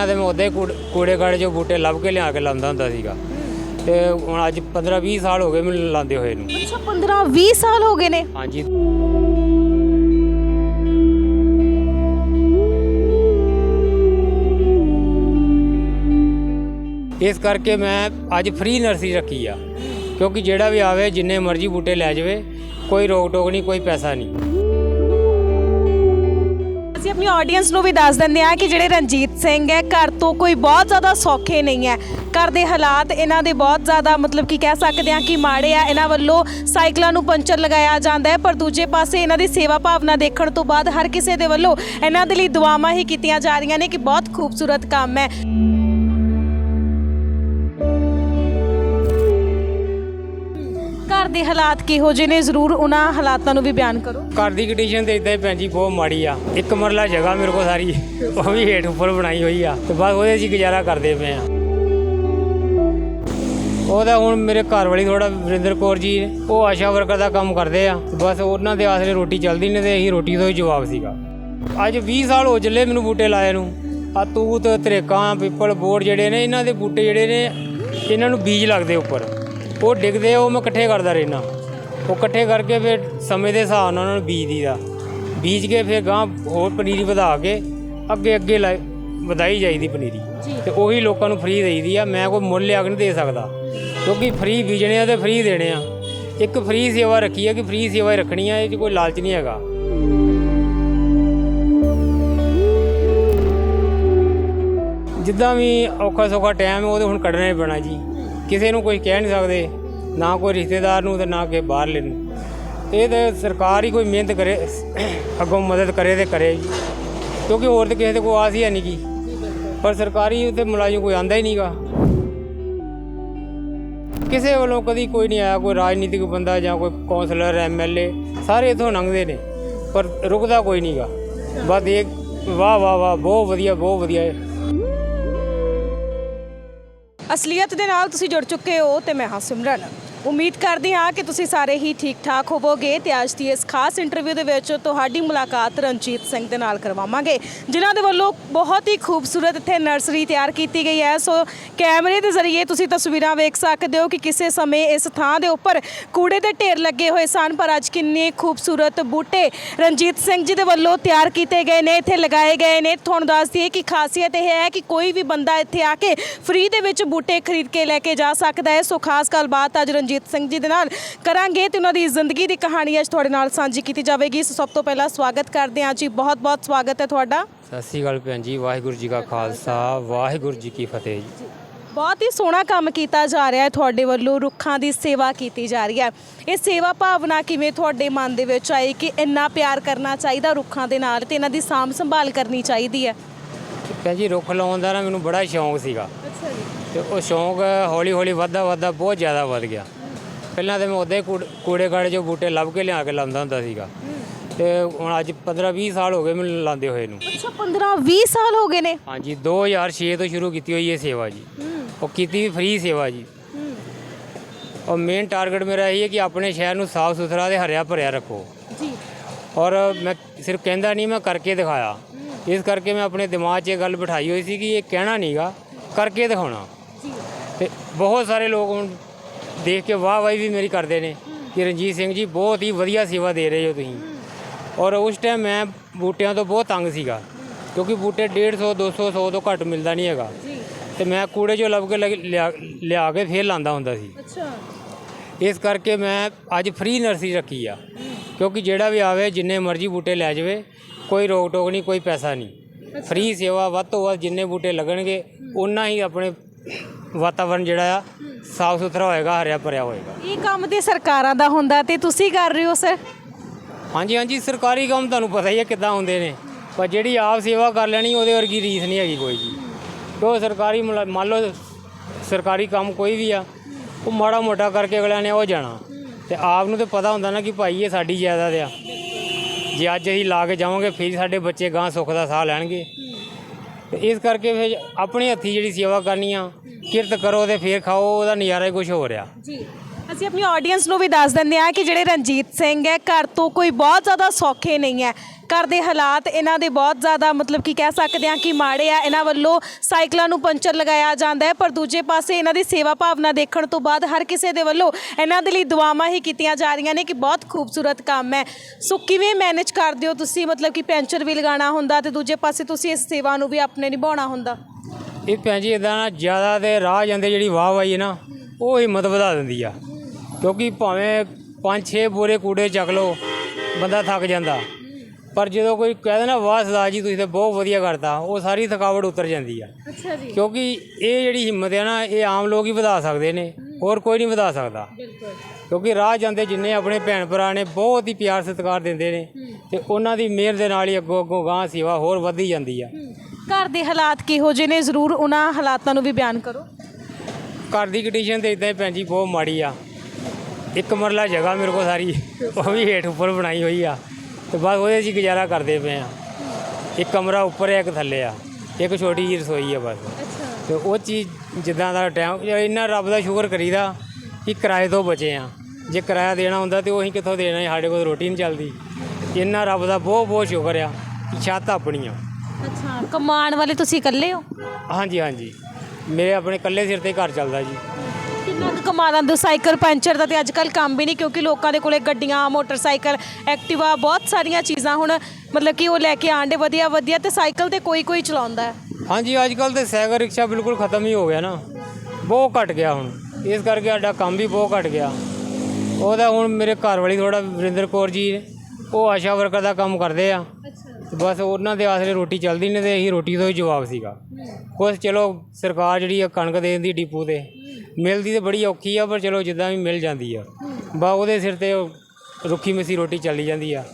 ਪਹਿਲਾਂ ਤੇ ਮੈਂ ਉਹਦੇ ਕੂੜੇ ਕਾੜੇ ਚੋਂ ਬੂਟੇ ਲੱਭ ਕੇ ਲਿਆ ਕੇ ਲਾਉਂਦਾ ਹੁੰਦਾ ਸੀਗਾ। ਤੇ ਹੁਣ ਅੱਜ 15 20 ਸਾਲ ਹੋ ਗਏ ਮੈਨੂੰ ਲਾਉਂਦੇ ਹੋਏ ਨੂੰ। ਅੱਛਾ 15 20 ਸਾਲ ਹੋ ਗਏ ਨੇ? ਹਾਂਜੀ। ਇਸ ਕਰਕੇ ਮੈਂ ਅੱਜ ਫ੍ਰੀ ਨਰਸਰੀ ਰੱਖੀ ਆ। ਕਿਉਂਕਿ ਜਿਹੜਾ ਵੀ ਆਵੇ ਜਿੰਨੇ ਮਰਜ਼ੀ ਬੂਟੇ ਲੈ ਜਾਵੇ ਕੋਈ ਰੋਕ ਟੋਕ ਨਹੀਂ ਕੋਈ ਪੈਸਾ ਨਹੀਂ। ਅਸੀਂ ਆਪਣੀ ਆਡੀਅנס ਨੂੰ ਵੀ ਦੱਸ ਦਿੰਦੇ ਆ ਕਿ ਜਿਹੜੇ ਰਣਜੀਤ ਸਿੰਘ ਹੈ, ਘਰ ਤੋਂ ਕੋਈ ਬਹੁਤ ਜ਼ਿਆਦਾ ਸੌਖੇ ਨਹੀਂ ਹੈ। ਘਰ ਦੇ ਹਾਲਾਤ ਇਹਨਾਂ ਦੇ ਬਹੁਤ ਜ਼ਿਆਦਾ ਮਤਲਬ ਕਿ ਕਹਿ ਸਕਦੇ ਆ ਕਿ ਮਾੜੇ ਆ। ਇਹਨਾਂ ਵੱਲੋਂ ਸਾਈਕਲਾਂ ਨੂੰ ਪੰਚਰ ਲਗਾਇਆ ਜਾਂਦਾ ਹੈ, ਪਰ ਦੂਜੇ ਪਾਸੇ ਇਹਨਾਂ ਦੀ ਸੇਵਾ ਭਾਵਨਾ ਦੇਖਣ ਤੋਂ ਬਾਅਦ ਹਰ ਕਿਸੇ ਦੇ ਵੱਲੋਂ ਇਹਨਾਂ ਦੇ ਲਈ ਦੁਆਵਾਂ ਹੀ ਕੀਤੀਆਂ ਜਾ ਰਹੀਆਂ ਨੇ ਕਿ ਬਹੁਤ ਖੂਬਸੂਰਤ ਕੰਮ ਹੈ। ਦੇ ਹਾਲਾਤ ਕਿਹੋ ਜਿਹੇ ਨੇ? ਜ਼ਰੂਰ ਉਹਨਾਂ ਹਾਲਾਤਾਂ ਨੂੰ ਵੀ ਬਿਆਨ ਕਰੋ। ਘਰ ਦੀ ਕੰਡੀਸ਼ਨ ਤੇ ਇਦਾਂ ਹੀ ਭੈਣ ਜੀ, ਬਹੁਤ ਮਾੜੀ ਆ। ਇੱਕ ਮਰਲਾ ਜਗ੍ਹਾ ਮੇਰੇ ਕੋਲ ਸਾਰੀ, ਉਹ ਵੀ ਹੇਠ ਉੱਪਰ ਬਣਾਈ ਹੋਈ ਆ। ਤੇ ਬਸ ਉਹਦੇ 'ਚ ਹੀ ਗੁਜ਼ਾਰਾ ਕਰਦੇ ਪਏ ਆ। ਉਹਦਾ ਹੁਣ ਮੇਰੇ ਘਰ ਵਾਲੀ ਥੋੜਾ ਵਰਿੰਦਰ ਕੌਰ ਜੀ ਉਹ ਆਸ਼ਾ ਵਰਕਰ ਦਾ ਕੰਮ ਕਰਦੇ ਆ। ਬਸ ਉਹਨਾਂ ਦੇ ਆਸਰੇ ਰੋਟੀ ਚੱਲਦੀ ਨੇ ਤੇ ਅਸੀਂ ਰੋਟੀ ਤੋਂ ਹੀ ਜਵਾਬ ਸੀਗਾ। ਅੱਜ 20 ਸਾਲ ਹੋ ਚੱਲੇ ਮੈਨੂੰ ਬੂਟੇ ਲਾਏ ਨੂੰ। ਆ ਤੂਤ, ਤਰੇਕਾਂ, ਪਿੱਪਲ, ਬੋੜ ਜਿਹੜੇ ਨੇ, ਇਹਨਾਂ ਦੇ ਬੂਟੇ ਜਿਹੜੇ ਨੇ, ਇਹਨਾਂ ਨੂੰ ਬੀਜ ਲੱਗਦੇ ਉੱਪਰ। ਉਹ ਡਿੱਗਦੇ ਉਹ ਮੈਂ ਇਕੱਠੇ ਕਰਦਾ ਰਹਿਣਾ ਉਹ ਇਕੱਠੇ ਕਰਕੇ ਫਿਰ ਸਮੇਂ ਦੇ ਹਿਸਾਬ ਨਾਲ ਉਹਨਾਂ ਨੂੰ ਬੀਜ ਦੀਦਾ ਬੀਜ ਕੇ ਫਿਰ ਗਾਂ ਹੋਰ ਪਨੀਰੀ ਵਧਾ ਕੇ ਅੱਗੇ ਅੱਗੇ ਵਧਾਈ ਜਾਈਦੀ ਪਨੀਰੀ। ਤੇ ਉਹੀ ਲੋਕਾਂ ਨੂੰ ਫ੍ਰੀ ਦੇਈਦੀ ਆ। ਮੈਂ ਕੋਈ ਮੁੱਲ ਲਿਆ ਕੇ ਨਹੀਂ ਦੇ ਸਕਦਾ। ਕਿਉਂਕਿ ਫ੍ਰੀ ਬੀਜਣੇ ਆ ਤੇ ਫ੍ਰੀ ਦੇਣੇ ਆ। ਇੱਕ ਫ੍ਰੀ ਸੇਵਾ ਰੱਖੀ ਆ ਕਿ ਫ੍ਰੀ ਸੇਵਾ ਹੀ ਰੱਖਣੀ ਆ ਇਹ 'ਚ ਕੋਈ ਲਾਲਚ ਨਹੀਂ ਹੈਗਾ। ਜਿੱਦਾਂ ਵੀ ਔਖਾ ਸੌਖਾ ਟਾਈਮ ਉਹਦੇ ਹੁਣ ਕੱਢਣਾ ਹੀ ਪੈਣਾ ਜੀ। ਕਿਸੇ ਨੂੰ ਕੋਈ ਕਹਿ ਨਹੀਂ ਸਕਦੇ, ਨਾ ਕੋਈ ਰਿਸ਼ਤੇਦਾਰ ਨੂੰ ਤੇ ਨਾ ਕਿ ਬਾਹਰਲੇ ਨੂੰ। ਇਹ ਤੇ ਸਰਕਾਰ ਹੀ ਕੋਈ ਮਿਹਨਤ ਕਰੇ, ਅੱਗੋਂ ਮਦਦ ਕਰੇ ਤੇ ਕਰੇ ਜੀ। ਕਿਉਂਕਿ ਹੋਰ ਤੇ ਕਿਸੇ ਦੇ ਕੋਈ ਆਸ ਹੀ ਹੈ ਨਹੀਂ ਗੀ। ਪਰ ਸਰਕਾਰੀ ਉੱਤੇ ਮੁਲਾਜ਼ਮ ਕੋਈ ਆਂਦਾ ਹੀ ਨਹੀਂਗਾ ਕਿਸੇ ਵੱਲੋਂ ਕਦੀ ਕੋਈ ਨਹੀਂ ਆਇਆ, ਕੋਈ ਰਾਜਨੀਤਿਕ ਬੰਦਾ ਜਾਂ ਕੋਈ ਕੌਂਸਲਰ ਐਮਐਲਏ ਸਾਰੇ ਇਥੋਂ ਲੰਘਦੇ ਨੇ। ਪਰ ਰੁਕਦਾ ਕੋਈ ਨਹੀਂਗਾ ਬਸ ਇਹ ਵਾਹ ਵਾਹ ਵਾਹ, ਬਹੁਤ ਵਧੀਆ ਬਹੁਤ ਵਧੀਆ। ਅਸਲੀਅਤ ਦੇ ਨਾਲ ਤੁਸੀਂ ਜੁੜ ਚੁੱਕੇ ਹੋ ਤੇ ਮੈਂ ਹਾਂ ਸਿਮਰਨ। ਉਮੀਦ ਕਰਦੀ ਹਾਂ ਕਿ ਤੁਸੀਂ ਸਾਰੇ ਹੀ ਠੀਕ ਠਾਕ ਹੋਵੋਗੇ ਤੇ ਅੱਜ ਦੀ ਇਸ ਖਾਸ ਇੰਟਰਵਿਊ ਦੇ ਵਿੱਚ ਤੁਹਾਡੀ ਮੁਲਾਕਾਤ ਰਣਜੀਤ ਸਿੰਘ ਦੇ ਨਾਲ ਕਰਵਾਵਾਂਗੇ, ਜਿਨ੍ਹਾਂ ਦੇ ਵੱਲੋਂ ਬਹੁਤ ਹੀ ਖੂਬਸੂਰਤ ਇੱਥੇ ਨਰਸਰੀ ਤਿਆਰ ਕੀਤੀ ਗਈ ਹੈ। ਸੋ ਕੈਮਰੇ ਦੇ ਜ਼ਰੀਏ ਤੁਸੀਂ ਤਸਵੀਰਾਂ ਵੇਖ ਸਕਦੇ ਹੋ ਕਿ ਕਿਸੇ ਸਮੇਂ ਇਸ ਥਾਂ ਦੇ ਉੱਪਰ ਕੂੜੇ ਦੇ ਢੇਰ ਲੱਗੇ ਹੋਏ ਸਨ, ਪਰ ਅੱਜ ਕਿੰਨੇ ਖੂਬਸੂਰਤ ਬੂਟੇ ਰਣਜੀਤ ਸਿੰਘ ਜੀ ਦੇ ਵੱਲੋਂ ਤਿਆਰ ਕੀਤੇ ਗਏ ਨੇ, ਇੱਥੇ ਲਗਾਏ ਗਏ ਨੇ। ਤੁਹਾਨੂੰ ਦੱਸ ਦਈਏ ਕਿ ਖਾਸੀਅਤ ਇਹ ਹੈ ਕਿ ਕੋਈ ਵੀ ਬੰਦਾ ਇੱਥੇ ਆ ਕੇ ਫ੍ਰੀ ਦੇ ਵਿੱਚ ਬੂਟੇ ਖਰੀਦ ਕੇ ਲੈ ਕੇ ਜਾ ਸਕਦਾ ਹੈ। ਸੋ ਖਾਸ ਗੱਲਬਾਤ ਅੱਜ ਰਣਜੀਤ ਸਿੰਘ ਜੀ ਦੇ ਨਾਲ ਕਰਾਂਗੇ ਤੇ ਉਹਨਾਂ ਦੀ ਜ਼ਿੰਦਗੀ ਦੀ ਕਹਾਣੀ ਅੱਜ ਤੁਹਾਡੇ ਨਾਲ ਸਾਂਝੀ ਕੀਤੀ ਜਾਵੇਗੀ। ਸੋ ਸਭ ਤੋਂ ਪਹਿਲਾਂ ਸਵਾਗਤ ਕਰਦੇ ਹਾਂ ਜੀ। ਬਹੁਤ ਬਹੁਤ ਸਵਾਗਤ ਹੈ ਤੁਹਾਡਾ। ਸਤਿ ਸ਼੍ਰੀ ਅਕਾਲ ਭੈਣ ਜੀ। ਵਾਹਿਗੁਰੂ ਜੀ ਕਾ ਖਾਲਸਾ। ਵਾਹਿਗੁਰੂ ਜੀ ਕੀ ਫਤਿਹ ਜੀ। ਬਹੁਤ ਹੀ ਸੋਹਣਾ ਕੰਮ ਕੀਤਾ ਜਾ ਰਿਹਾ ਹੈ ਤੁਹਾਡੇ ਵੱਲੋਂ। ਰੁੱਖਾਂ ਦੀ ਸੇਵਾ ਕੀਤੀ ਜਾ ਰਹੀ ਹੈ। ਇਹ ਸੇਵਾ ਭਾਵਨਾ ਕਿਵੇਂ ਤੁਹਾਡੇ ਮਨ ਦੇ ਵਿੱਚ ਆਈ ਕਿ ਇੰਨਾ ਪਿਆਰ ਕਰਨਾ ਚਾਹੀਦਾ ਰੁੱਖਾਂ ਦੇ ਨਾਲ ਤੇ ਇਹਨਾਂ ਦੀ ਸਾਂਭ ਸੰਭਾਲ ਕਰਨੀ ਚਾਹੀਦੀ ਹੈ? ਭੈਣ ਜੀ ਰੁੱਖ ਲਾਉਣ ਦਾ ਨਾ ਮੈਨੂੰ ਬੜਾ ਸ਼ੌਂਕ ਸੀਗਾ। ਅੱਛਾ ਜੀ। ਤੇ ਉਹ ਸ਼ੌਂਕ ਹੌਲੀ ਹੌਲੀ ਵੱਧਦਾ ਵੱਧਦਾ ਬਹੁਤ ਜ਼ਿਆਦਾ ਵੱਧ ਗਿਆ। ਪਹਿਲਾਂ ਤੇ ਮੈਂ ਉਹਦੇ ਕੂੜੇ ਕਾੜੇ ਚੋਂ ਬੂਟੇ ਲੱਭ ਕੇ ਲਿਆ ਕੇ ਲਾਉਂਦਾ ਹੁੰਦਾ ਸੀਗਾ। ਤੇ ਹੁਣ ਅੱਜ 15 20 ਸਾਲ ਹੋ ਗਏ ਮੈਨੂੰ ਲਾਉਂਦੇ ਹੋਏ ਨੂੰ। ਅੱਛਾ 15 20 ਸਾਲ ਹੋ ਗਏ ਨੇ? ਹਾਂਜੀ 2006 ਤੋਂ ਸ਼ੁਰੂ ਕੀਤੀ ਹੋਈ ਇਹ ਸੇਵਾ ਜੀ। ਉਹ ਕੀਤੀ ਫ੍ਰੀ ਸੇਵਾ ਜੀ। ਔਰ ਮੇਨ ਟਾਰਗੇਟ ਮੇਰਾ ਇਹ ਹੈ ਕਿ ਆਪਣੇ ਸ਼ਹਿਰ ਨੂੰ ਸਾਫ਼ ਸੁਥਰਾ ਤੇ ਹਰਿਆ ਭਰਿਆ ਰੱਖੋ। ਜੀ। ਔਰ ਮੈਂ ਸਿਰਫ ਕਹਿੰਦਾ ਨਹੀਂ ਮੈਂ ਕਰਕੇ ਦਿਖਾਇਆ। ਇਸ ਕਰਕੇ ਮੈਂ ਆਪਣੇ ਦਿਮਾਗ 'ਚ ਇਹ ਗੱਲ ਬਿਠਾਈ ਹੋਈ ਸੀ ਕਿ ਇਹ ਕਹਿਣਾ ਨਹੀਂਗਾ ਕਰਕੇ ਦਿਖਾਉਣਾ। ਜੀ। ਤੇ ਬਹੁਤ ਸਾਰੇ ਲੋਕ ਹੁਣ ਦੇਖ ਕੇ ਵਾਹ ਵਾਹ ਵੀ ਮੇਰੀ ਕਰਦੇ ਨੇ ਕਿ ਰਣਜੀਤ ਸਿੰਘ ਜੀ ਬਹੁਤ ਹੀ ਵਧੀਆ ਸੇਵਾ ਦੇ ਰਹੇ ਹੋ ਤੁਸੀਂ। ਔਰ ਉਸ ਟਾਈਮ ਮੈਂ ਬੂਟਿਆਂ ਤੋਂ ਬਹੁਤ ਤੰਗ ਸੀਗਾ ਕਿਉਂਕਿ ਬੂਟੇ 150 200 100 ਤੋਂ ਘੱਟ ਮਿਲਦਾ ਨਹੀਂ ਹੈਗਾ। ਤੇ ਮੈਂ ਕੂੜੇ 'ਚੋਂ ਲੱਭ ਕੇ ਲਿਆ ਲਿਆ ਕੇ ਫੇਰ ਲਾਂਦਾ ਹੁੰਦਾ ਸੀ। ਅੱਛਾ। ਇਸ ਕਰਕੇ ਮੈਂ ਅੱਜ ਫ੍ਰੀ ਨਰਸਰੀ ਰੱਖੀ ਆ ਕਿਉਂਕਿ ਜਿਹੜਾ ਵੀ ਆਵੇ ਜਿੰਨੇ ਮਰਜ਼ੀ ਬੂਟੇ ਲੈ ਜਾਵੇ ਕੋਈ ਰੋਕ ਟੋਕ ਨਹੀਂ ਕੋਈ ਪੈਸਾ ਨਹੀਂ। ਫ੍ਰੀ ਸੇਵਾ ਵੱਧ ਤੋਂ ਵੱਧ ਜਿੰਨੇ ਬੂਟੇ ਲੱਗਣਗੇ ਉਨਾ ਹੀ ਆਪਣੇ ਵਾਤਾਵਰਣ ਜਿਹੜਾ ਆ ਸਾਫ਼ ਸੁਥਰਾ ਹੋਏਗਾ ਹਰਿਆ ਭਰਿਆ ਹੋਏਗਾ। ਇਹ ਕੰਮ ਤੇ ਸਰਕਾਰਾਂ ਦਾ ਹੁੰਦਾ ਤੇ ਤੁਸੀਂ ਕਰ ਰਹੇ ਹੋ ਸਰ? ਹਾਂਜੀ ਹਾਂਜੀ ਸਰਕਾਰੀ ਕੰਮ ਤੁਹਾਨੂੰ ਪਤਾ ਹੀ ਹੈ ਕਿੱਦਾਂ ਹੁੰਦੇ ਨੇ। ਪਰ ਜਿਹੜੀ ਆਪ ਸੇਵਾ ਕਰ ਲੈਣੀ ਉਹਦੇ ਵਰਗੀ ਰੀਸ ਨਹੀਂ ਹੈਗੀ ਕੋਈ ਜੀ। ਕਿਉਂ ਸਰਕਾਰੀ ਮੁਲਾ- ਮੰਨ ਲਓ ਸਰਕਾਰੀ ਕੰਮ ਕੋਈ ਵੀ ਆ ਉਹ ਮਾੜਾ ਮੋਟਾ ਕਰਕੇ ਅਗਲਿਆਂ ਨੇ ਉਹ ਜਾਣਾ। ਤੇ ਆਪ ਨੂੰ ਤੇ ਪਤਾ ਹੁੰਦਾ ਨਾ ਕਿ ਭਾਈ ਇਹ ਸਾਡੀ ਜਾਇਦਾਦ ਆ। ਜੇ ਅੱਜ ਅਸੀਂ ਲਾ ਕੇ ਜਾਵਾਂਗੇ ਫਿਰ ਸਾਡੇ ਬੱਚੇ ਗਾਂ ਸੁੱਖ ਦਾ ਸਾਹ ਲੈਣਗੇ। ਤੇ ਇਸ ਕਰਕੇ ਫਿਰ ਆਪਣੇ ਹੱਥੀ ਜਿਹੜੀ ਸੇਵਾ ਕਰਨੀ ਆ ਕਿਰਤ ਕਰੋ ਤੇ ਫੇਰ ਖਾਓ, ਉਹਦਾ ਨਜ਼ਾਰਾ ਹੀ ਕੁਝ ਹੋ ਰਿਹਾ ਜੀ, ਅਸੀਂ ਆਪਣੀ ਆਡੀਅנס ਨੂੰ ਵੀ ਦੱਸ ਦਿੰਦੇ ਆ ਕਿ ਜਿਹੜੇ ਰਣਜੀਤ ਸਿੰਘ ਹੈ, ਘਰ ਤੋਂ ਕੋਈ ਬਹੁਤ ਜ਼ਿਆਦਾ ਸੌਖੇ ਨਹੀਂ ਹੈ। ਘਰ ਦੇ ਹਾਲਾਤ ਇਹਨਾਂ ਦੇ ਬਹੁਤ ਜ਼ਿਆਦਾ ਮਤਲਬ ਕਿ ਕਹਿ ਸਕਦੇ ਆ ਕਿ ਮਾੜੇ ਆ। ਇਹਨਾਂ ਵੱਲੋਂ ਸਾਈਕਲਾਂ ਨੂੰ ਪੰਚਰ ਲਗਾਇਆ ਜਾਂਦਾ ਹੈ, ਪਰ ਦੂਜੇ ਪਾਸੇ ਇਹਨਾਂ ਦੀ ਸੇਵਾ ਭਾਵਨਾ ਦੇਖਣ ਤੋਂ ਬਾਅਦ ਹਰ ਕਿਸੇ ਦੇ ਵੱਲੋਂ ਇਹਨਾਂ ਦੇ ਲਈ ਦੁਆਵਾਂ ਹੀ ਕੀਤੀਆਂ ਜਾ ਰਹੀਆਂ ਨੇ ਕਿ ਬਹੁਤ ਖੂਬਸੂਰਤ ਕੰਮ ਹੈ। ਸੋ ਕਿਵੇਂ ਮੈਨੇਜ ਕਰਦੇ ਹੋ ਤੁਸੀਂ? ਮਤਲਬ ਕਿ ਪੈਂਚਰ ਵੀ ਲਗਾਉਣਾ ਹੁੰਦਾ ਤੇ ਦੂਜੇ ਪਾਸੇ ਤੁਸੀਂ ਇਸ ਸੇਵਾ ਨੂੰ ਵੀ ਆਪਣੇ ਨਿਭਾਉਣਾ ਹੁੰਦਾ। ਇਹ ਭੈਣ ਜੀ ਇਦਾਂ ਨਾ ਜ਼ਿਆਦਾ ਤੇ ਰਾਹ ਜਾਂਦੇ ਜਿਹੜੀ ਵਾਹ ਵਾਈ ਹੈ ਨਾ ਉਹ ਹਿੰਮਤ ਵਧਾ ਦਿੰਦੀ ਆ। ਕਿਉਂਕਿ ਭਾਵੇਂ ਪੰਜ ਛੇ ਬੋਰੇ ਕੂੜੇ ਚੱਕ ਲਓ ਬੰਦਾ ਥੱਕ ਜਾਂਦਾ। ਪਰ ਜਦੋਂ ਕੋਈ ਕਹਿੰਦਾ ਨਾ ਵਾਹ ਸਰਦਾਰ ਜੀ ਤੁਸੀਂ ਤਾਂ ਬਹੁਤ ਵਧੀਆ ਕਰਤਾ ਉਹ ਸਾਰੀ ਥਕਾਵਟ ਉਤਰ ਜਾਂਦੀ ਆ। ਅੱਛਾ ਜੀ। ਕਿਉਂਕਿ ਇਹ ਜਿਹੜੀ ਹਿੰਮਤ ਹੈ ਨਾ ਇਹ ਆਮ ਲੋਕ ਹੀ ਵਧਾ ਸਕਦੇ ਨੇ ਹੋਰ ਕੋਈ ਨਹੀਂ ਵਧਾ ਸਕਦਾ। ਬਿਲਕੁਲ। ਕਿਉਂਕਿ ਰਾਹ ਜਾਂਦੇ ਜਿੰਨੇ ਆਪਣੇ ਭੈਣ ਭਰਾ ਨੇ ਬਹੁਤ ਹੀ ਪਿਆਰ ਸਤਿਕਾਰ ਦਿੰਦੇ ਨੇ ਤੇ ਉਹਨਾਂ ਦੀ ਮਿਹਰ ਦੇ ਨਾਲ ਹੀ ਅੱਗੋਂ ਅੱਗੋਂ ਗਾਂ ਸੇਵਾ ਹੋਰ ਵਧਦੀ ਜਾਂਦੀ ਆ। ਘਰ ਦੇ ਹਾਲਾਤ ਕਿਹੋ ਜਿਹੇ ਨੇ? ਜ਼ਰੂਰ ਉਹਨਾਂ ਹਾਲਾਤਾਂ ਨੂੰ ਵੀ ਬਿਆਨ ਕਰੋ। ਘਰ ਦੀ ਕੰਡੀਸ਼ਨ ਤੇ ਇਦਾਂ ਹੀ ਭੈਣ ਜੀ ਬਹੁਤ ਮਾੜੀ ਆ। ਇੱਕ ਮਰਲਾ ਜਗ੍ਹਾ ਮੇਰੇ ਕੋਲ ਸਾਰੀ ਉਹ ਵੀ ਹੇਠ ਉੱਪਰ ਬਣਾਈ ਹੋਈ ਆ। ਤੇ ਬਸ ਉਹਦੇ 'ਚ ਹੀ ਗੁਜ਼ਾਰਾ ਕਰਦੇ ਪਏ ਆ। ਇੱਕ ਕਮਰਾ ਉੱਪਰ ਹੈ ਇੱਕ ਥੱਲੇ ਆ। ਇੱਕ ਛੋਟੀ ਜਿਹੀ ਰਸੋਈ ਆ ਬਸ। ਅੱਛਾ। ਤੇ ਉਹ ਚੀਜ਼ ਜਿੱਦਾਂ ਦਾ ਟਾਈਮ ਇੰਨਾ ਰੱਬ ਦਾ ਸ਼ੁਕਰ ਕਰੀਦਾ ਕਿ ਕਿਰਾਏ ਤੋਂ ਬਚੇ ਆ। ਜੇ ਕਿਰਾਇਆ ਦੇਣਾ ਹੁੰਦਾ ਤੇ ਉਹ ਅਸੀਂ ਕਿੱਥੋਂ ਦੇਣਾ ਸਾਡੇ ਕੋਲ ਰੋਟੀ ਨਹੀਂ ਚੱਲਦੀ। ਇੰਨਾ ਰੱਬ ਦਾ ਬਹੁਤ ਬਹੁਤ ਸ਼ੁਕਰ ਆ ਕਿ ਛੱਤ ਆਪਣੀ ਆ। ਅੱਛਾ ਕਮਾਉਣ ਵਾਲੇ ਤੁਸੀਂ ਇਕੱਲੇ ਹੋ? ਹਾਂਜੀ ਹਾਂਜੀ। ਮੇਰੇ ਆਪਣੇ ਇਕੱਲੇ ਸਿਰ ਤੇ ਘਰ ਚੱਲਦਾ ਜੀ। ਕਿੰਨਾ ਕੁ ਕਮਾ ਲੈਂਦੇ ਹੋ? ਸਾਈਕਲ ਪੈਂਚਰ ਦਾ ਤੇ ਅੱਜ ਕੱਲ ਕੰਮ ਵੀ ਨਹੀਂ ਕਿਉਂਕਿ ਲੋਕਾਂ ਦੇ ਕੋਲੇ ਗੱਡੀਆਂ ਮੋਟਰਸਾਈਕਲ ਐਕਟਿਵਾ ਬਹੁਤ ਸਾਰੀਆਂ ਚੀਜ਼ਾਂ ਹੁਣ ਮਤਲਬ ਕਿ ਉਹ ਲੈ ਕੇ ਆਂਡੇ ਵਧੀਆ ਵਧੀਆ ਤੇ ਸਾਈਕਲ ਤੇ ਕੋਈ ਕੋਈ ਚਲਾਉਂਦਾ ਹੈ। ਹਾਂਜੀ ਅੱਜ ਕੱਲ ਤੇ ਸਾਈਕਲ ਰਿਕਸ਼ਾ ਬਿਲਕੁਲ ਖਤਮ ਹੀ ਹੋ ਗਿਆ ਨਾ। ਬਹੁਤ ਘਟ ਗਿਆ ਹੁਣ। ਇਸ ਕਰਕੇ ਸਾਡਾ ਕੰਮ ਵੀ ਬਹੁਤ ਘਟ ਗਿਆ। ਉਹਦਾ ਹੁਣ ਮੇਰੇ ਘਰ ਵਾਲੀ ਥੋੜਾ ਵਰਿੰਦਰ ਕੌਰ ਜੀ ਉਹ ਆਸ਼ਾ ਵਰਕਰ ਦਾ ਕੰਮ ਕਰਦੇ ਆ। ਬਸ ਉਹਨਾਂ ਦੇ ਆਸਰੇ ਰੋਟੀ ਚੱਲਦੀ ਨਹੀਂ ਤੇ ਇਹੀ ਰੋਟੀ ਤੋਂ ਹੀ ਜਵਾਬ ਸੀਗਾ। ਕੁਛ ਚਲੋ ਸਰਕਾਰ ਜਿਹੜੀ ਆ ਕਣਕ ਦੇ ਦਿੰਦੀ ਡਿਪੂ ਤੇ ਮਿਲਦੀ ਤੇ ਬੜੀ ਔਖੀ ਆ ਪਰ ਚਲੋ ਜਿੱਦਾਂ ਵੀ ਮਿਲ ਜਾਂਦੀ ਆ। ਬਾ ਉਹਦੇ ਸਿਰ ਤੇ ਉਹ ਰੁੱਖੀ ਮਿੱਸੀ ਰੋਟੀ ਚੱਲੀ ਜਾਂਦੀ ਆ।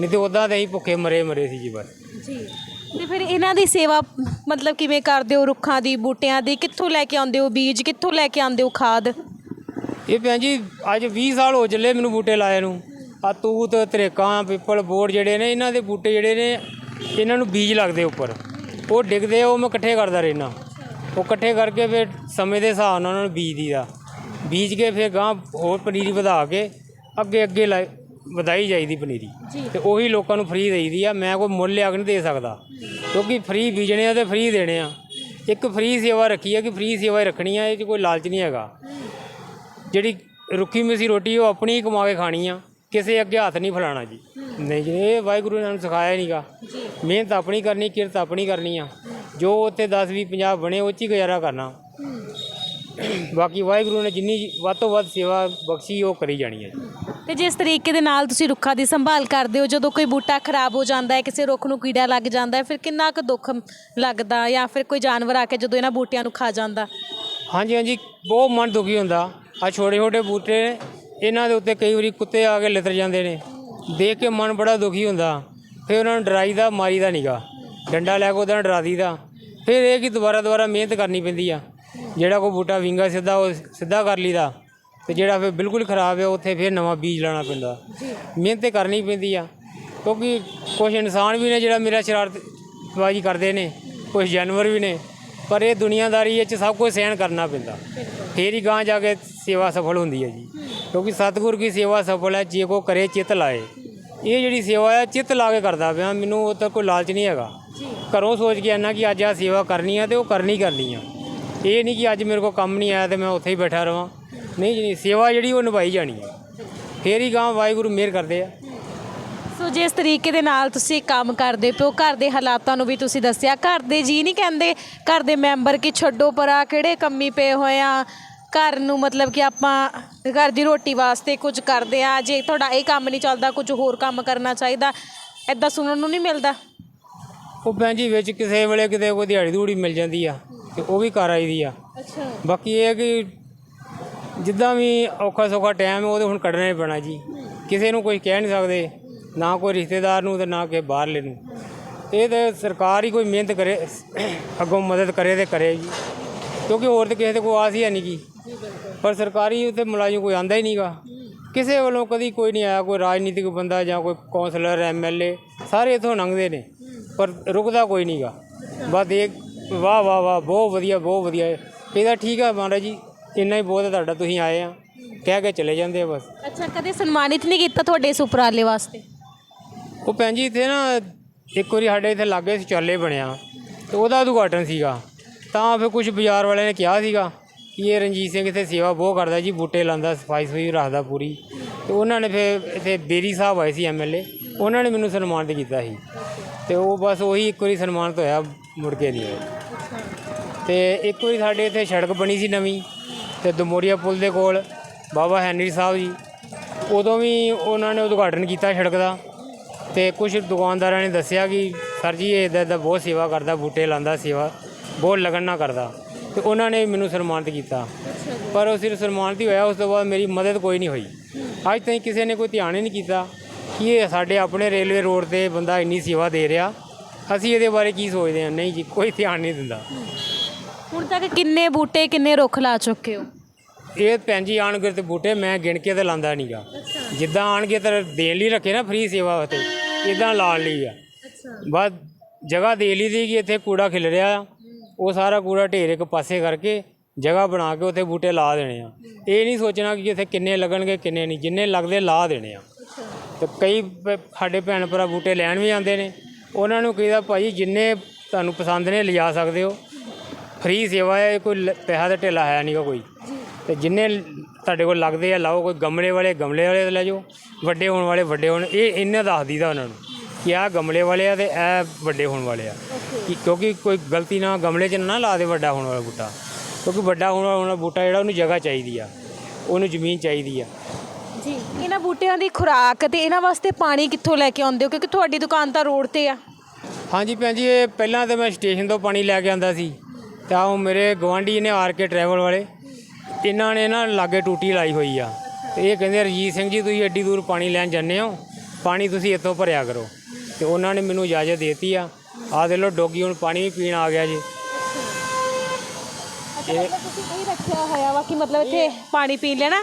ਨਹੀਂ ਤੇ ਉਦਾਂ ਤੇ ਅਸੀਂ ਭੁੱਖੇ ਮਰੇ ਮਰੇ ਸੀ ਜੀ ਬਸ। ਜੀ। ਤੇ ਫਿਰ ਇਹਨਾਂ ਦੀ ਸੇਵਾ ਮਤਲਬ ਕਿਵੇਂ ਕਰਦੇ ਹੋ ਰੁੱਖਾਂ ਦੀ ਬੂਟਿਆਂ ਦੀ? ਕਿੱਥੋਂ ਲੈ ਕੇ ਆਉਂਦੇ ਹੋ ਬੀਜ? ਕਿੱਥੋਂ ਲੈ ਕੇ ਆਉਂਦੇ ਹੋ ਖਾਦ? ਇਹ ਭੈਣ ਜੀ ਅੱਜ 20 ਸਾਲ ਹੋ ਚੱਲੇ ਮੈਨੂੰ ਬੂਟੇ ਲਾਏ ਨੂੰ। ਆ ਤੂਤ ਤਰੇਕਾਂ ਪਿੱਪਲ ਬੋੜ ਜਿਹੜੇ ਨੇ ਇਹਨਾਂ ਦੇ ਬੂਟੇ ਜਿਹੜੇ ਨੇ ਇਹਨਾਂ ਨੂੰ ਬੀਜ ਲੱਗਦੇ ਉੱਪਰ। ਉਹ ਡਿੱਗਦੇ ਉਹ ਮੈਂ ਇਕੱਠੇ ਕਰਦਾ ਰਹਿਣਾ ਉਹ ਇਕੱਠੇ ਕਰਕੇ ਫਿਰ ਸਮੇਂ ਦੇ ਹਿਸਾਬ ਨਾਲ ਉਹਨਾਂ ਨੂੰ ਬੀਜ ਦੀਦਾ ਬੀਜ ਕੇ ਫਿਰ ਗਾਂ ਹੋਰ ਪਨੀਰੀ ਵਧਾ ਕੇ ਅੱਗੇ ਅੱਗੇ ਲਾਈ ਵਧਾਈ ਜਾਈਦੀ ਪਨੀਰੀ। ਤੇ ਉਹੀ ਲੋਕਾਂ ਨੂੰ ਫ੍ਰੀ ਦੇਈਦੀ ਆ। ਮੈਂ ਕੋਈ ਮੁੱਲ ਲਿਆ ਕੇ ਨਹੀਂ ਦੇ ਸਕਦਾ। ਕਿਉਂਕਿ ਫ੍ਰੀ ਬੀਜਣੇ ਆ ਤੇ ਫ੍ਰੀ ਦੇਣੇ ਆ। ਇੱਕ ਫ੍ਰੀ ਸੇਵਾ ਰੱਖੀ ਆ ਕਿ ਫ੍ਰੀ ਸੇਵਾ ਹੀ ਰੱਖਣੀ ਆ ਇਹ 'ਚ ਕੋਈ ਲਾਲਚ ਨਹੀਂ ਹੈਗਾ। ਜਿਹੜੀ ਰੁੱਖੀ ਮਿੱਸੀ ਰੋਟੀ ਉਹ ਆਪਣੀ ਹੀ ਕਮਾ ਕੇ ਖਾਣੀ ਆ। ਕਿਸੇ ਅੱਗੇ ਹੱਥ ਨਹੀਂ ਫਲਾਣਾ ਜੀ। ਨਹੀਂ ਜੀ ਇਹ ਵਾਹਿਗੁਰੂ ਨੇ ਸਾਨੂੰ ਸਿਖਾਇਆ ਨਹੀਂਗਾ ਮਿਹਨਤ ਆਪਣੀ ਕਰਨੀ ਕਿਰਤ ਆਪਣੀ ਕਰਨੀ ਆ। ਜੋ ਉੱਥੇ 10 20 50 ਬਣੇ ਉਹ 'ਚ ਹੀ ਗੁਜ਼ਾਰਾ ਕਰਨਾ। ਬਾਕੀ ਵਾਹਿਗੁਰੂ ਨੇ ਜਿੰਨੀ ਵੱਧ ਤੋਂ ਵੱਧ ਸੇਵਾ ਬਖਸ਼ੀ ਉਹ ਕਰੀ ਜਾਣੀ ਹੈ ਜੀ। ਤੇ ਜਿਸ ਤਰੀਕੇ ਦੇ ਨਾਲ ਤੁਸੀਂ ਰੁੱਖਾਂ ਦੀ ਸੰਭਾਲ ਕਰਦੇ ਹੋ ਜਦੋਂ ਕੋਈ ਬੂਟਾ ਖਰਾਬ ਹੋ ਜਾਂਦਾ ਹੈ ਕਿਸੇ ਰੁੱਖ ਨੂੰ ਕੀੜਾ ਲੱਗ ਜਾਂਦਾ ਹੈ ਫਿਰ ਕਿੰਨਾ ਕੁ ਦੁੱਖ ਲੱਗਦਾ ਜਾਂ ਫਿਰ ਕੋਈ ਜਾਨਵਰ ਆ ਕੇ ਜਦੋਂ ਇਹਨਾਂ ਬੂਟਿਆਂ ਨੂੰ ਖਾ ਜਾਂਦਾ? ਹਾਂਜੀ ਹਾਂਜੀ ਬਹੁਤ ਮਨ ਦੁਖੀ ਹੁੰਦਾ। ਆ ਛੋਟੇ ਛੋਟੇ ਬੂਟੇ ਇਹਨਾਂ ਦੇ ਉੱਤੇ ਕਈ ਵਾਰੀ ਕੁੱਤੇ ਆ ਕੇ ਲਿਤਰ ਜਾਂਦੇ ਨੇ। ਦੇਖ ਕੇ ਮਨ ਬੜਾ ਦੁਖੀ ਹੁੰਦਾ। ਫਿਰ ਉਹਨਾਂ ਨੂੰ ਡਰਾਈਦਾ ਮਾਰੀਦਾ ਨੀਗਾ। ਡੰਡਾ ਲੈ ਕੇ ਉਹਦਾ ਡਰਾ ਦੀਦਾ ਫਿਰ ਇਹ ਕਿ ਦੁਬਾਰਾ ਦੁਬਾਰਾ ਮਿਹਨਤ ਕਰਨੀ ਪੈਂਦੀ ਆ। ਜਿਹੜਾ ਕੋਈ ਬੂਟਾ ਵਿੰਗਾ ਸਿੱਧਾ ਉਹ ਸਿੱਧਾ ਕਰ ਲਈਦਾ। ਤੇ ਜਿਹੜਾ ਫਿਰ ਬਿਲਕੁਲ ਖਰਾਬ ਹੈ ਉੱਥੇ ਫਿਰ ਨਵਾਂ ਬੀਜ ਲਾਣਾ ਪੈਂਦਾ। ਮਿਹਨਤ ਕਰਨੀ ਪੈਂਦੀ ਆ। ਕਿਉਂਕਿ ਕੁਝ ਇਨਸਾਨ ਵੀ ਨੇ ਜਿਹੜਾ ਮੇਰਾ ਸ਼ਰਾਰਤਬਾਜ਼ੀ ਕਰਦੇ ਨੇ। ਕੁਝ ਜਾਨਵਰ ਵੀ ਨੇ। ਪਰ ਇਹ ਦੁਨੀਆਦਾਰੀ ਵਿੱਚ ਸਭ ਕੁਝ ਸਹਿਣ ਕਰਨਾ ਪੈਂਦਾ। ਫੇਰ ਹੀ ਗਾਂ ਜਾ ਕੇ ਸੇਵਾ ਸਫਲ ਹੁੰਦੀ ਹੈ ਜੀ। ਕਿਉਂਕਿ ਸਤਿਗੁਰ ਕੀ ਸੇਵਾ ਸਫਲ ਹੈ ਜੇ ਕੋ ਕਰੇ ਚਿੱਤ ਲਾਏ। ਇਹ ਜਿਹੜੀ ਸੇਵਾ ਹੈ ਚਿੱਤ ਲਾ ਕੇ ਕਰਦਾ ਪਿਆ। ਮੈਨੂੰ ਉਹ ਤਾਂ ਕੋਈ ਲਾਲਚ ਨਹੀਂ ਹੈਗਾ। ਘਰੋਂ ਸੋਚ ਕੇ ਆਨਾ ਕਿ ਅੱਜ ਆ ਸੇਵਾ ਕਰਨੀ ਆ ਤੇ ਉਹ ਕਰਨੀ ਕਰਨੀ ਆ। ਇਹ ਨਹੀਂ ਕਿ ਅੱਜ ਮੇਰੇ ਕੋਲ ਕੰਮ ਨਹੀਂ ਆਇਆ ਤੇ ਮੈਂ ਉੱਥੇ ਹੀ ਬੈਠਾ ਰਵਾਂ। ਨਹੀਂ ਜੀ ਸੇਵਾ ਜਿਹੜੀ ਉਹ ਨਿਭਾਈ ਜਾਣੀ ਹੈ ਫੇਰ ਹੀ ਗਾਂ ਵਾਹਿਗੁਰੂ ਮਿਹਰ ਕਰਦੇ ਆ। ਸੋ ਜਿਸ ਤਰੀਕੇ ਦੇ ਨਾਲ ਤੁਸੀਂ ਕੰਮ ਕਰਦੇ ਪਿਓ ਘਰ ਦੇ ਹਾਲਾਤਾਂ ਨੂੰ ਵੀ ਤੁਸੀਂ ਦੱਸਿਆ। ਘਰ ਦੇ ਜੀ ਨਹੀਂ ਕਹਿੰਦੇ ਘਰ ਦੇ ਮੈਂਬਰ ਕਿ ਛੱਡੋ ਪਰਾ ਕਿਹੜੇ ਕੰਮੀ ਪਏ ਹੋਏ ਆ ਘਰ ਨੂੰ ਮਤਲਬ ਕਿ ਆਪਾਂ ਘਰ ਦੀ ਰੋਟੀ ਵਾਸਤੇ ਕੁਝ ਕਰਦੇ ਆ ਜੇ ਤੁਹਾਡਾ ਇਹ ਕੰਮ ਨਹੀਂ ਚੱਲਦਾ ਕੁਝ ਹੋਰ ਕੰਮ ਕਰਨਾ ਚਾਹੀਦਾ ਐਦਾਂ ਸੁਣਨ ਨੂੰ ਨਹੀਂ ਮਿਲਦਾ? ਉਹ ਭੈਣ ਜੀ ਵਿੱਚ ਕਿਸੇ ਵੇਲੇ ਕਿਤੇ ਕੋਈ ਦਿਹਾੜੀ ਦੂੜੀ ਮਿਲ ਜਾਂਦੀ ਆ ਤੇ ਉਹ ਵੀ ਕਰ ਆਈਦੀ ਆ। ਅੱਛਾ। ਬਾਕੀ ਇਹ ਹੈ ਕਿ ਜਿੱਦਾਂ ਵੀ ਔਖਾ ਸੌਖਾ ਟਾਈਮ ਹੈ ਉਹ ਤਾਂ ਹੁਣ ਕੱਢਣਾ ਹੀ ਪੈਣਾ ਜੀ। ਕਿਸੇ ਨੂੰ ਕੋਈ ਕਹਿ ਨਹੀਂ ਸਕਦੇ ਨਾ ਕੋਈ ਰਿਸ਼ਤੇਦਾਰ ਨੂੰ ਤੇ ਨਾ ਕਿ ਬਾਹਰਲੇ ਨੂੰ। ਇਹ ਤੇ ਸਰਕਾਰ ਹੀ ਕੋਈ ਮਿਹਨਤ ਕਰੇ ਅੱਗੋਂ ਮਦਦ ਕਰੇ ਤੇ ਕਰੇ ਜੀ। ਕਿਉਂਕਿ ਹੋਰ ਤੇ ਕਿਸੇ ਤੇ ਕੋਈ ਆਸ ਹੀ ਹੈ ਨਹੀਂ ਗੀ। ਪਰ ਸਰਕਾਰੀ ਉੱਤੇ ਮੁਲਾਜ਼ਮ ਕੋਈ ਆਂਦਾ ਹੀ ਨਹੀਂਗਾ ਕਿਸੇ ਵੱਲੋਂ ਕਦੀ ਕੋਈ ਨਹੀਂ ਆਇਆ ਕੋਈ ਰਾਜਨੀਤਿਕ ਬੰਦਾ ਜਾਂ ਕੋਈ ਕੌਂਸਲਰ ਐਮਐਲਏ ਸਾਰੇ ਇਥੋਂ ਲੰਘਦੇ ਨੇ ਪਰ ਰੁਕਦਾ ਕੋਈ ਨਹੀਂਗਾ ਬਸ ਇਹ ਵਾਹ ਵਾਹ ਵਾਹ ਬਹੁਤ ਵਧੀਆ ਬਹੁਤ ਵਧੀਆ। ਇਹਦਾ ਠੀਕ ਆ ਮਹਾਰਾਜ ਜੀ ਇੰਨਾ ਹੀ ਬਹੁਤ ਹੈ ਤੁਹਾਡਾ ਤੁਸੀਂ ਆਏ ਆ ਕਹਿ ਕੇ ਚਲੇ ਜਾਂਦੇ ਆ ਬਸ। ਅੱਛਾ ਕਦੇ ਸਨਮਾਨਿਤ ਨਹੀਂ ਕੀਤਾ ਤੁਹਾਡੇ ਇਸ ਉਪਰਾਲੇ ਵਾਸਤੇ? ਉਹ ਭੈਣ ਜੀ ਇੱਥੇ ਨਾ ਇੱਕ ਵਾਰੀ ਸਾਡੇ ਇੱਥੇ ਲਾਗੇ ਸ਼ੌਚਾਲੇ ਬਣਿਆ ਤੇ ਉਹਦਾ ਉਦਘਾਟਨ ਸੀਗਾ। ਤਾਂ ਫਿਰ ਕੁਝ ਬਾਜ਼ਾਰ ਵਾਲਿਆਂ ਨੇ ਕਿਹਾ ਸੀਗਾ ਕਿ ਇਹ ਰਣਜੀਤ ਸਿੰਘ ਇੱਥੇ ਸੇਵਾ ਬਹੁਤ ਕਰਦਾ ਜੀ, ਬੂਟੇ ਲਾਉਂਦਾ, ਸਫ਼ਾਈ ਸੁਈ ਰੱਖਦਾ ਪੂਰੀ। ਤੇ ਉਹਨਾਂ ਨੇ ਫਿਰ ਇੱਥੇ ਬੇਰੀ ਸਾਹਿਬ ਆਏ ਸੀ ਐਮਐਲਏ ਉਹਨਾਂ ਨੇ ਮੈਨੂੰ ਸਨਮਾਨਿਤ ਕੀਤਾ ਸੀ। ਤੇ ਉਹ ਬਸ ਉਹੀ ਇੱਕ ਵਾਰੀ ਸਨਮਾਨਿਤ ਹੋਇਆ, ਮੁੜ ਕੇ ਨਹੀਂ ਹੋਇਆ। ਤੇ ਇੱਕ ਵਾਰੀ ਸਾਡੇ ਇੱਥੇ ਸੜਕ ਬਣੀ ਸੀ ਨਵੀਂ, ਤੇ ਦਮੋਰੀਆ ਪੁਲ ਦੇ ਕੋਲ ਬਾਬਾ ਹੈਨਰੀ ਸਾਹਿਬ ਜੀ। ਉਦੋਂ ਵੀ ਉਹਨਾਂ ਨੇ ਉਦਘਾਟਨ ਕੀਤਾ ਸੜਕ ਦਾ। ਤੇ ਕੁਝ ਦੁਕਾਨਦਾਰਾਂ ਨੇ ਦੱਸਿਆ ਕਿ, ਸਰ ਜੀ, ਇਹ ਇੱਦਾਂ ਦਾ ਬਹੁਤ ਸੇਵਾ ਕਰਦਾ, ਬੂਟੇ ਲਾਉਂਦਾ, ਸੇਵਾ ਬਹੁਤ ਲਗਨ ਨਾਲ ਕਰਦਾ। ਤੇ ਉਹਨਾਂ ਨੇ ਮੈਨੂੰ ਸਨਮਾਨਿਤ ਕੀਤਾ। ਪਰ ਉਹ ਸਿਰਫ ਸਨਮਾਨਿਤ ਹੀ ਹੋਇਆ ਉਸ ਤੋਂ ਬਾਅਦ ਮੇਰੀ ਮਦਦ ਕੋਈ ਨਹੀਂ ਹੋਈ। ਅੱਜ ਤਾਈਂ ਕਿਸੇ ਨੇ ਕੋਈ ਧਿਆਨ ਹੀ ਨਹੀਂ ਕੀਤਾ ਕਿ ਇਹ ਸਾਡੇ ਆਪਣੇ ਰੇਲਵੇ ਰੋਡ ਤੇ ਬੰਦਾ ਇੰਨੀ ਸੇਵਾ ਦੇ ਰਿਹਾ। ਅਸੀਂ ਇਹਦੇ ਬਾਰੇ ਕੀ ਸੋਚਦੇ ਹਾਂ? ਨਹੀਂ ਜੀ ਕੋਈ ਧਿਆਨ ਨਹੀਂ ਦਿੰਦਾ। ਹੁਣ ਤੱਕ ਕਿੰਨੇ ਬੂਟੇ ਕਿੰਨੇ ਰੁੱਖ ਲਾ ਚੁੱਕੇ ਹੋ? ਇਹ ਭੈਣ ਜੀ ਆਣਗੇ ਤੇ ਬੂਟੇ ਮੈਂ ਗਿਣ ਕੇ ਤੇ ਲਾਂਦਾ ਨਹੀਂਗਾ ਜਿੱਦਾਂ ਆਣਗੇ ਤੇ ਦੇਣ ਲਈ ਰੱਖੇ ਨਾ ਫ੍ਰੀ ਸੇਵਾ ਵਾਸਤੇ ਇਦਾਂ ਲਾਣ ਲਈ ਆ। ਬਸ ਜਗ੍ਹਾ ਦੇ ਲਈ ਦੀ ਕਿ ਇੱਥੇ ਕੂੜਾ ਖਿਲ ਰਿਹਾ ਆ। ਉਹ ਸਾਰਾ ਕੂੜਾ ਢੇਰ ਇੱਕ ਪਾਸੇ ਕਰਕੇ ਜਗ੍ਹਾ ਬਣਾ ਕੇ ਉੱਥੇ ਬੂਟੇ ਲਾ ਦੇਣੇ ਆ। ਇਹ ਨਹੀਂ ਸੋਚਣਾ ਕਿ ਇੱਥੇ ਕਿੰਨੇ ਲੱਗਣਗੇ ਕਿੰਨੇ ਨਹੀਂ। ਜਿੰਨੇ ਲੱਗਦੇ ਲਾ ਦੇਣੇ ਆ। ਤੇ ਕਈ ਪ- ਸਾਡੇ ਭੈਣ ਭਰਾ ਬੂਟੇ ਲੈਣ ਵੀ ਆਉਂਦੇ ਨੇ। ਉਹਨਾਂ ਨੂੰ ਕਹੀਦਾ ਭਾਈ ਜਿੰਨੇ ਤੁਹਾਨੂੰ ਪਸੰਦ ਨੇ ਲਿਜਾ ਸਕਦੇ ਹੋ। ਫ੍ਰੀ ਸੇਵਾ ਹੈ ਕੋਈ ਲ- ਪੈਸਾ ਦਾ ਢੇਲਾ ਹੈ ਨਹੀਂਗਾ ਕੋਈ। ਤੇ ਜਿੰਨੇ ਲ- ਤੁਹਾਡੇ ਕੋਲ ਲੱਗਦੇ ਆ ਲਾਓ। ਕੋਈ ਗਮਲੇ ਵਾਲੇ ਗਮਲੇ ਵਾਲੇ ਲੈ ਜਾਓ। ਵੱਡੇ ਹੋਣ ਵਾਲੇ ਵੱਡੇ ਹੋਣ। ਇਹ ਇਹਨਾਂ ਦੱਸ ਦੀਦਾ ਉਹਨਾਂ ਨੂੰ। ਕਿ ਆਹ ਗਮਲੇ ਵਾਲੇ ਆ ਤੇ ਇਹ ਵੱਡੇ ਹੋਣ ਵਾਲੇ ਆ। ਕਿ ਕਿਉਂਕਿ ਕੋਈ ਗਲਤੀ ਨਾਲ ਗਮਲੇ 'ਚ ਨਾ ਲਾ ਦੇ ਵੱਡਾ ਹੋਣ ਵਾਲਾ ਬੂਟਾ। ਕਿਉਂਕਿ ਵੱਡਾ ਹੋਣ ਵਾਲਾ ਬੂਟਾ ਜਿਹੜਾ ਉਹਨੂੰ ਜਗ੍ਹਾ ਚਾਹੀਦੀ ਆ। ਉਹਨੂੰ ਜ਼ਮੀਨ ਚਾਹੀਦੀ ਆ। ਜੀ ਇਹਨਾਂ ਬੂਟਿਆਂ ਦੀ ਖੁਰਾਕ ਤੇ ਇਹਨਾਂ ਵਾਸਤੇ ਪਾਣੀ ਕਿੱਥੋਂ ਲੈ ਕੇ ਆਉਂਦੇ ਹੋ? ਕਿਉਂਕਿ ਤੁਹਾਡੀ ਦੁਕਾਨ ਤਾਂ ਰੋਡ ਤੇ ਆ। ਹਾਂਜੀ ਭੈਣ ਜੀ ਇਹ ਪਹਿਲਾਂ ਤਾਂ ਮੈਂ ਸਟੇਸ਼ਨ ਤੋਂ ਪਾਣੀ ਲੈ ਕੇ ਆਂਦਾ ਸੀ। ਤਾਂ ਉਹ ਮੇਰੇ ਗਵਾਂਢੀ ਨੇ ਆਰ ਕੇ ਟਰੈਵਲ ਵਾਲੇ। ਇਹਨਾਂ ਨੇ ਨਾ ਲਾਗੇ ਟੂਟੀ ਲਾਈ ਹੋਈ ਆ। ਤੇ ਇਹ ਕਹਿੰਦੇ ਰਜੀਤ ਸਿੰਘ ਜੀ ਤੁਸੀਂ ਐਡੀ ਦੂਰ ਪਾਣੀ ਲੈਣ ਜਾਂਦੇ ਹੋ। ਪਾਣੀ ਤੁਸੀਂ ਇੱਥੋਂ ਭਰਿਆ ਕਰੋ। ਤੇ ਉਹਨਾਂ ਨੇ ਮੈਨੂੰ ਇਜਾਜ਼ਤ ਦੇਤੀ ਆ। ਆਹ ਦੇ ਲੋ ਡੋਗੀ ਹੁਣ ਪਾਣੀ ਵੀ ਪੀਣ ਆ ਗਿਆ ਜੀ। ਅੱਛਾ ਮਤਲਬ ਤੁਸੀਂ ਇਹ ਰੱਖਿਆ ਹੋਇਆ ਵਾ ਕਿ ਮਤਲਬ ਇੱਥੇ ਪਾਣੀ ਪੀ ਲੈਣਾ?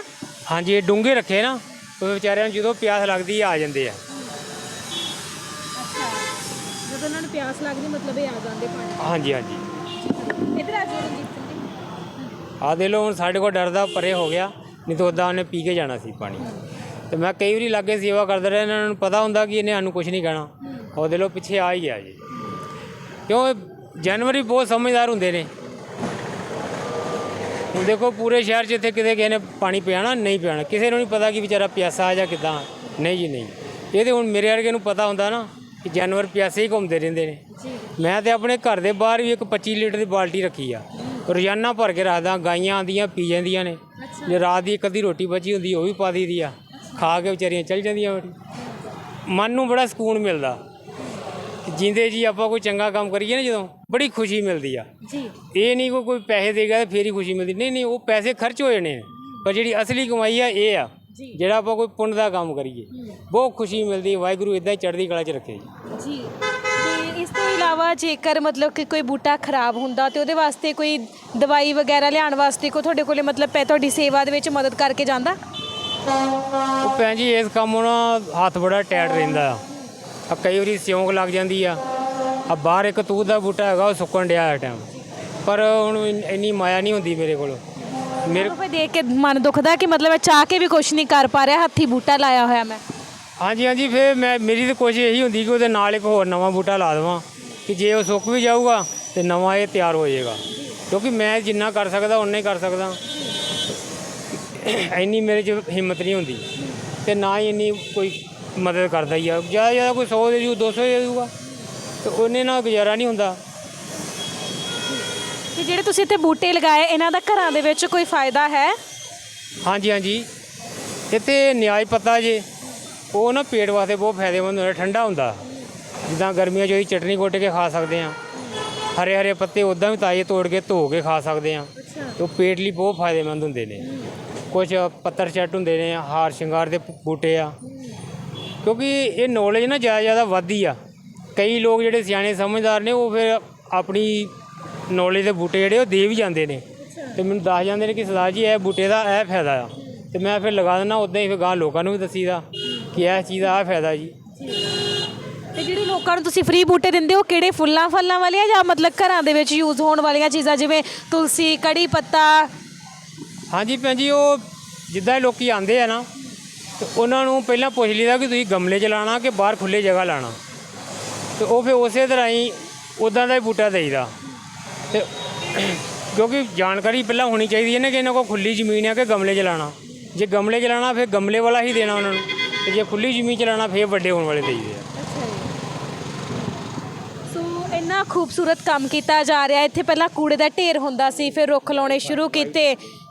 ਹਾਂਜੀ ਇਹ ਡੂੰਘੇ ਰੱਖੇ ਨਾ ਉਹ ਵਿਚਾਰਿਆਂ ਨੂੰ ਜਦੋਂ ਪਿਆਸ ਲੱਗਦੀ ਆ ਆ ਜਾਂਦੇ ਆ। ਅੱਛਾ ਜਦੋਂ ਉਹਨਾਂ ਨੂੰ ਪਿਆਸ ਲੱਗਦੀ ਮਤਲਬ ਇਹ ਆ ਜਾਂਦੇ ਪਾਣੀ। ਹਾਂਜੀ ਹਾਂਜੀ। ਇਧਰ ਆ ਜਾਓ ਰਣਜੀਤ ਸਿੰਘ ਜੀ। ਆਹ ਦੇ ਲੋ ਹੁਣ ਸਾਡੇ ਕੋਲ ਡਰਦਾ ਪਰੇ ਹੋ ਗਿਆ ਨਹੀਂ ਤਾਂ ਉਦਾਂ ਉਹਨੇ ਪੀ ਕੇ ਜਾਣਾ ਸੀ ਪਾਣੀ। ਤੇ ਮੈਂ ਕਈ ਵਾਰੀ ਲਾਗੇ ਸੇਵਾ ਕਰਦਾ ਰਿਹਾ ਇਹਨਾਂ ਨੂੰ ਪਤਾ ਹੁੰਦਾ ਕਿ ਇਹਨੇ ਸਾਨੂੰ ਕੁਝ ਨਹੀਂ ਕਹਿਣਾ। ਉਹ ਦੇ ਲੋ ਪਿੱਛੇ ਆ ਹੀ ਗਿਆ ਜੀ। ਕਿਉਂ ਜਾਨਵਰ ਬਹੁਤ ਸਮਝਦਾਰ ਹੁੰਦੇ ਨੇ। ਹੁਣ ਦੇਖੋ ਪੂਰੇ ਸ਼ਹਿਰ 'ਚ ਇੱਥੇ ਕਿਤੇ ਕਿਸੇ ਨੇ ਪਾਣੀ ਪਿਆਣਾ ਨਹੀਂ ਪਿਆਣਾ। ਕਿਸੇ ਨੂੰ ਨਹੀਂ ਪਤਾ ਕਿ ਵਿਚਾਰਾ ਪਿਆਸਾ ਆ ਜਾਂ ਕਿਦਾਂ। ਨਹੀਂ ਜੀ ਨਹੀਂ। ਇਹ ਤੇ ਹੁਣ ਮੇਰੇ ਵਰਗੇ ਨੂੰ ਪਤਾ ਹੁੰਦਾ ਨਾ ਕਿ ਜਾਨਵਰ ਪਿਆਸੇ ਹੀ ਘੁੰਮਦੇ ਰਹਿੰਦੇ ਨੇ। ਮੈਂ ਤੇ ਆਪਣੇ ਘਰ ਦੇ ਬਾਹਰ ਵੀ ਇੱਕ 25 ਲੀਟਰ ਦੀ ਬਾਲਟੀ ਰੱਖੀ ਆ। ਰੋਜ਼ਾਨਾ ਭਰ ਕੇ ਰੱਖਦਾ ਗਾਈਆਂ ਆਂਦੀਆਂ ਪੀ ਜਾਂਦੀਆਂ ਨੇ। ਜੇ ਰਾਤ ਦੀ ਇੱਕ ਅੱਧੀ ਰੋਟੀ ਬਚੀ ਹੁੰਦੀ ਉਹ ਵੀ ਪਾ ਦਈਦੀ ਆ। ਖਾ ਕੇ ਵਿਚਾਰੀਆਂ ਚੱਲ ਜਾਂਦੀਆਂ ਮਨ ਨੂੰ ਬੜਾ ਸਕੂਨ ਮਿਲਦਾ। ਜਿੰਦੇ ਜੀ ਆਪਾਂ ਕੋਈ ਚੰਗਾ ਕੰਮ ਕਰੀਏ ਨਾ ਜਦੋਂ ਬੜੀ ਖੁਸ਼ੀ ਮਿਲਦੀ ਆ। ਜੀ। ਇਹ ਨਹੀਂ ਕੋਈ ਕੋਈ ਪੈਸੇ ਦੇਗਾ ਤੇ ਫੇਰ ਹੀ ਖੁਸ਼ੀ ਮਿਲਦੀ। ਨਹੀਂ ਨਹੀਂ ਉਹ ਪੈਸੇ ਖਰਚ ਹੋ ਜਾਣੇ ਪਰ ਜਿਹੜੀ ਅਸਲੀ ਕਮਾਈ ਆ ਇਹ ਆ। ਜਿਹੜਾ ਆਪਾਂ ਕੋਈ ਪੁੰਨ ਦਾ ਕੰਮ ਕਰੀਏ। ਬਹੁਤ ਖੁਸ਼ੀ ਮਿਲਦੀ। ਵਾਹਿਗੁਰੂ ਇਦਾਂ ਹੀ ਚੜ੍ਹਦੀ ਕਲਾ 'ਚ ਰੱਖੇ ਜੀ। ਜੀ। ਤੇ ਇਸ ਤੋਂ ਇਲਾਵਾ ਜੇਕਰ ਮਤਲਬ ਕਿ ਕੋਈ ਬੂਟਾ ਖਰਾਬ ਹੁੰਦਾ ਤੇ ਉਹਦੇ ਵਾਸਤੇ ਕੋਈ ਦਵਾਈ ਵਗੈਰਾ ਲਿਆਉਣ ਵਾਸਤੇ ਕੋ ਤੁਹਾਡੇ ਕੋਲੇ ਮਤਲਬ ਪੈ ਤੁਹਾਡੀ ਸੇਵਾ ਦੇ ਵਿੱਚ ਮਦਦ ਕਰਕੇ ਜਾਂਦਾ? ਉਹ ਭੈਣ ਜੀ ਇਸ ਕੰਮ ਨੂੰ ਨਾ ਹੱਥ ਬੜਾ ਟਾਈਟ ਰਹਿੰਦਾ। ਆ ਆ ਕਈ ਵਾਰੀ ਸਿਉਂਕ ਲੱਗ ਜਾਂਦੀ ਆ। ਆ ਬਾਹਰ ਇੱਕ ਤੂਤ ਦਾ ਬੂਟਾ ਹੈਗਾ ਉਹ ਸੁੱਕਣ ਡਿਆ ਹੈ ਟਾਈਮ ਪਰ ਹੁਣ ਇੰਨ- ਮਾਇਆ ਨਹੀਂ ਹੁੰਦੀ ਮੇਰੇ ਕੋਲ। ਮੇਰੇ ਫਿਰ ਦੇਖ ਕੇ ਮਨ ਦੁਖਦਾ ਕਿ ਮਤਲਬ ਚਾਹ ਕੇ ਵੀ ਕੁਝ ਨਹੀਂ ਕਰ ਪਾ ਰਿਹਾ ਹੱਥੀ ਬੂਟਾ ਲਾਇਆ ਹੋਇਆ ਮੈਂ? ਹਾਂਜੀ ਹਾਂਜੀ ਫਿਰ ਮੈਂ ਮੇਰੀ ਤਾਂ ਕੋਸ਼ਿਸ਼ ਇਹੀ ਹੁੰਦੀ ਕਿ ਉਹਦੇ ਨਾਲ ਇੱਕ ਹੋਰ ਨਵਾਂ ਬੂਟਾ ਲਾ ਦੇਵਾਂ। ਕਿ ਜੇ ਉਹ ਸੁੱਕ ਵੀ ਜਾਊਗਾ ਤੇ ਨਵਾਂ ਇਹ ਤਿਆਰ ਹੋ ਜਾਏਗਾ। ਕਿਉਂਕਿ ਮੈਂ ਜਿੰਨਾ ਕਰ ਸਕਦਾ ਉਨਾ ਹੀ ਕਰ ਸਕਦਾ। ਇੰਨੀ ਮੇਰੇ 'ਚ ਹਿੰਮਤ ਨਹੀਂ ਹੁੰਦੀ ਤੇ ਨਾ ਹੀ ਇੰਨੀ ਕੋਈ ਮਦਦ ਕਰਦਾ ਹੀ ਆ। ਜ਼ਿਆਦਾ ਜ਼ਿਆਦਾ ਕੋਈ 100 ਦੇ ਜੂ 200 ਦੇ ਦੂਗਾ ਤੇ ਉਹਨੇ ਨਾਲ ਗੁਜ਼ਾਰਾ ਨਹੀਂ ਹੁੰਦਾ। ਤੇ ਜਿਹੜੇ ਤੁਸੀਂ ਇੱਥੇ ਬੂਟੇ ਲਗਾਏ ਇਹਨਾਂ ਦਾ ਘਰਾਂ ਦੇ ਵਿੱਚ ਕੋਈ ਫਾਇਦਾ ਹੈ? ਹਾਂਜੀ ਹਾਂਜੀ। ਇੱਥੇ ਨਿਆਜ ਪੱਤਾ ਜੇ ਉਹ ਨਾ ਪੇਟ ਵਾਸਤੇ ਬਹੁਤ ਫਾਇਦੇਮੰਦ ਹੁੰਦਾ ਠੰਡਾ ਹੁੰਦਾ। ਜਿੱਦਾਂ ਗਰਮੀਆਂ 'ਚ ਉਹਦੀ ਚਟਨੀ ਕੁੱਟ ਕੇ ਖਾ ਸਕਦੇ ਆ ਹਰੇ ਹਰੇ ਪੱਤੇ ਉਦਾਂ ਵੀ ਤਾਜ਼ੇ ਤੋੜ ਕੇ ਧੋ ਕੇ ਖਾ ਸਕਦੇ ਆ ਤੇ ਉਹ ਪੇਟ ਲਈ ਬਹੁਤ ਫਾਇਦੇਮੰਦ ਹੁੰਦੇ ਨੇ। ਕੁਝ ਪੱਤਰ ਚੱਟ ਹੁੰਦੇ ਨੇ, ਹਾਰ ਸ਼ਿੰਗਾਰ ਦੇ ਬੂਟੇ ਆ। ਕਿਉਂਕਿ ਇਹ ਨੌਲੇਜ ਨਾ ਜ਼ਿਆਦਾ ਜ਼ਿਆਦਾ ਵੱਧਦੀ ਆ। ਕਈ ਲੋਕ ਜਿਹੜੇ ਸਿਆਣੇ ਸਮਝਦਾਰ ਨੇ, ਉਹ ਫਿਰ ਆਪਣੀ ਨੌਲੇਜ ਦੇ ਬੂਟੇ ਜਿਹੜੇ ਉਹ ਦੇ ਵੀ ਜਾਂਦੇ ਨੇ। ਤੇ ਮੈਨੂੰ ਦੱਸ ਜਾਂਦੇ ਨੇ ਕਿ ਸਰਦਾਰ ਜੀ, ਇਹ ਬੂਟੇ ਦਾ ਇਹ ਫਾਇਦਾ ਆ। ਤੇ ਮੈਂ ਫਿਰ ਲਗਾ ਦਿੰਦਾ ਉਦਾਂ ਹੀ ਫਿਰ ਗਾਂ ਲੋਕਾਂ ਨੂੰ ਵੀ ਦੱਸੀਦਾ ਕਿ ਇਹ ਚੀਜ਼ ਦਾ ਇਹ ਫਾਇਦਾ ਜੀ। ਤੇ ਜਿਹੜੇ ਲੋਕਾਂ ਨੂੰ ਤੁਸੀਂ ਫ੍ਰੀ ਬੂਟੇ ਦਿੰਦੇ ਹੋ ਕਿਹੜੇ ਫੁੱਲਾਂ ਫਲਾਂ ਵਾਲੇ ਆ ਜਾਂ ਮਤਲਬ ਘਰਾਂ ਦੇ ਵਿੱਚ ਯੂਜ਼ ਹੋਣ ਵਾਲੀਆਂ ਚੀਜ਼ਾਂ, ਜਿਵੇਂ ਤੁਲਸੀ ਕੜੀ ਪੱਤਾ ਹਾਂਜੀ ਭੈਣ ਜੀ, ਉਹ ਜਿੱਦਾਂ ਇਹ ਲੋਕੀ ਆਂਦੇ ਆ ਨਾ, ਤੇ ਉਹਨਾਂ ਨੂੰ ਪਹਿਲਾਂ ਪੁੱਛ ਲਈਦਾ ਕਿ ਤੁਸੀਂ ਗਮਲੇ 'ਚ ਲਾਣਾ ਕਿ ਬਾਹਰ ਖੁੱਲੇ ਜਗ੍ਹਾ ਲਾਣਾ ਤੇ ਉਹ ਫਿਰ ਉਸੇ ਤਰ੍ਹਾਂ ਹੀ ਉਦਾਂ ਦਾ ਹੀ ਬੂਟਾ ਦੇਈਦਾ। ਤੇ ਕਿਉਂਕਿ ਜਾਣਕਾਰੀ ਪਹਿਲਾਂ ਹੋਣੀ ਚਾਹੀਦੀ ਹੈ ਨਾ ਕਿ ਇਹਨਾਂ ਕੋਲ ਖੁੱਲੀ ਜ਼ਮੀਨ ਹੈ ਕਿ ਗਮਲੇ 'ਚ ਲਾਣਾ ਜੇ ਗਮਲੇ 'ਚ ਲਾਣਾ ਫਿਰ ਗਮਲੇ ਵਾਲਾ ਹੀ ਦੇਣਾ ਉਹਨਾਂ ਨੂੰ। ਤੇ ਜੇ ਖੁੱਲੀ ਜ਼ਮੀਨ 'ਚ ਲਾਣਾ ਫਿਰ ਵੱਡੇ ਹੋਣ ਵਾਲੇ ਦੇਈਦੇ ਆ। ਇੰਨਾ ਖੂਬਸੂਰਤ ਕੰਮ ਕੀਤਾ ਜਾ ਰਿਹਾ, ਇੱਥੇ ਪਹਿਲਾਂ ਕੂੜੇ ਦਾ ਢੇਰ ਹੁੰਦਾ ਸੀ, ਫਿਰ ਰੁੱਖ ਲਾਉਣੇ ਸ਼ੁਰੂ ਕੀਤੇ।